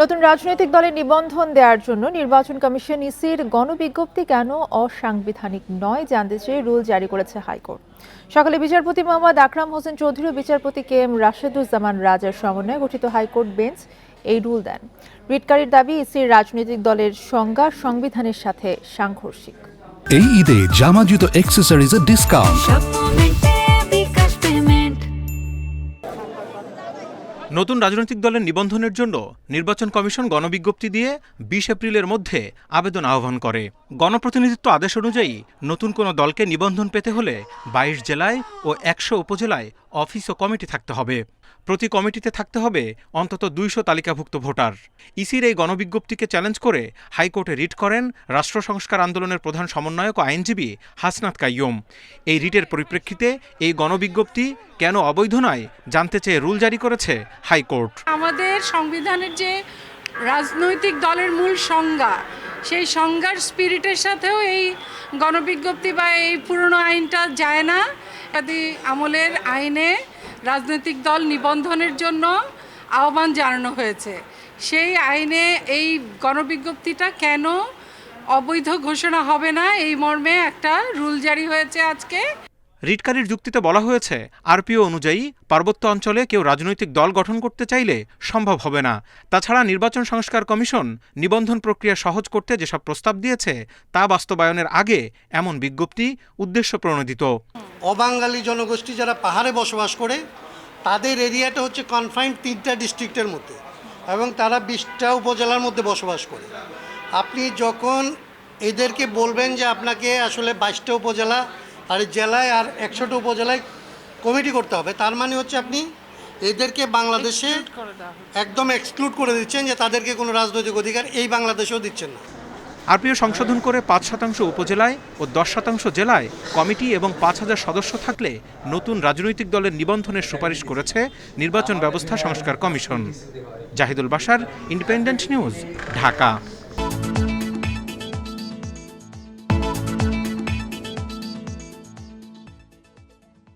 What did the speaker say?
নতুন রাজনৈতিক দলের নিবন্ধন দেওয়ার জন্য নির্বাচন কমিশন ইসির গণবিজ্ঞপ্তি কেন অসাংবিধানিক নয় জানতে চেয়ে রুল জারি করেছে হাইকোর্ট। সকালে বিচারপতি মোহাম্মদ আকরাম হোসেন চৌধুরী ও বিচারপতি কে এম রাশেদুজ্জামান রাজার সমন্বয়ে গঠিত হাইকোর্ট বেঞ্চ এই রুল দেন। রিটকারীর দাবি ইসির রাজনৈতিক দলের সংজ্ঞা সংবিধানের সাথে সাংঘর্ষিক। এই ঈদে জামা জুতো অ্যাক্সেসরিজের ডিসকাউন্ট নতুন রাজনৈতিক দলের নিবন্ধনের জন্য নির্বাচন কমিশন গণবিজ্ঞপ্তি দিয়ে বিশ এপ্রিলের মধ্যে আবেদন আহ্বান করে। গণপ্রতিনিধিত্ব আদেশ অনুযায়ী নতুন কোনো দলকে নিবন্ধন পেতে হলে বাইশ জেলায় ও একশো উপজেলায় অফিস ও কমিটি থাকতে হবে। প্রতি কমিটিতে থাকতে হবে অন্তত দুইশো তালিকাভুক্ত ভোটার। ইসির এই গণবিজ্ঞপ্তিকে চ্যালেঞ্জ করে হাইকোর্টে রিট করেন রাষ্ট্র সংস্কার আন্দোলনের প্রধান সমন্বয়ক ও আইনজীবী হাসনাত কাইয়ুম। এই রিটের পরিপ্রেক্ষিতে এই গণবিজ্ঞপ্তি কেন অবৈধ নয় জানতে চেয়ে রুল জারি করেছে হাইকোর্ট। আমাদের সংবিধানের যে রাজনৈতিক দলের মূল সংজ্ঞা, সেই সংজ্ঞার স্পিরিটের সাথেও এই গণবিজ্ঞপ্তি বা এই পুরনো আইনটা যায় না। আদি আমলের আইনে রাজনৈতিক দল নিবন্ধনের জন্য আহ্বান জানানো হয়েছে। সেই আইনে এই গণবিজ্ঞপ্তিটা কেন অবৈধ ঘোষণা হবে না? এই মর্মে একটা রুল জারি হয়েছে আজকে। রিটকারীর যুক্তিতে বলা হয়েছে, আরপিও অনুযায়ী পার্বত্য অঞ্চলে কেউ রাজনৈতিক দল গঠন করতে চাইলে সম্ভব হবে না। তাছাড়া নির্বাচন সংস্কার কমিশন নিবন্ধন প্রক্রিয়া সহজ করতে যেসব প্রস্তাব দিয়েছে, তা বাস্তবায়নের আগে এমন বিজ্ঞপ্তি উদ্দেশ্য প্রণোদিত। অবাঙালি জনগোষ্ঠী যারা পাহাড়ে বসবাস করে তাদের এরিয়াটা হচ্ছে কনফাইন্ড তিনটা ডিস্ট্রিক্টের মধ্যে এবং তারা বিশটা উপজেলার মধ্যে বসবাস করে। আপনি যখন এদেরকে বলবেন যে আপনাকে আসলে বাইশটা উপজেলা আর জেলায় আর একশোটা উপজেলায় কমিটি করতে হবে তার মানে হচ্ছে আপনি এদেরকে বাংলাদেশে একদম এক্সক্লুড করে দিচ্ছেন যে তাদেরকে কোনো রাজনৈতিক অধিকার এই বাংলাদেশেও দিচ্ছেন না। আরপিও সংশোধন করে পাঁচ শতাংশ উপজেলায় ও দশ শতাংশ জেলায় কমিটি এবং পাঁচ হাজার সদস্য থাকলে নতুন রাজনৈতিক দলের নিবন্ধনের সুপারিশ করেছে নির্বাচন ব্যবস্থা সংস্কার কমিশন। জাহিদুল বাসার ইন্ডিপেন্ডেন্ট নিউজ, ঢাকা।